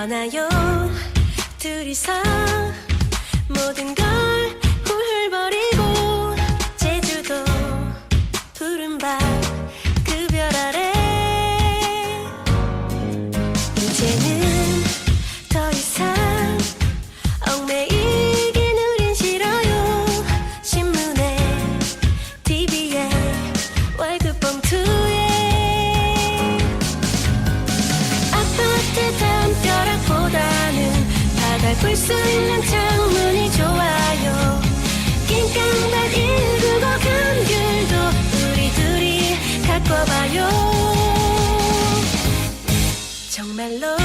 괜찮아요. 둘이서 모든 걸 훌훌 버리고 제주도 푸른 밤그 별 아래. 이제는 더 이상 얽매이긴 우린 싫어요. 신문에 TV에 월급 봉투 볼 수 있는 창문이 좋아요. 낑깡발 199 감귤도 우리 둘이 갖고 봐요. 정말로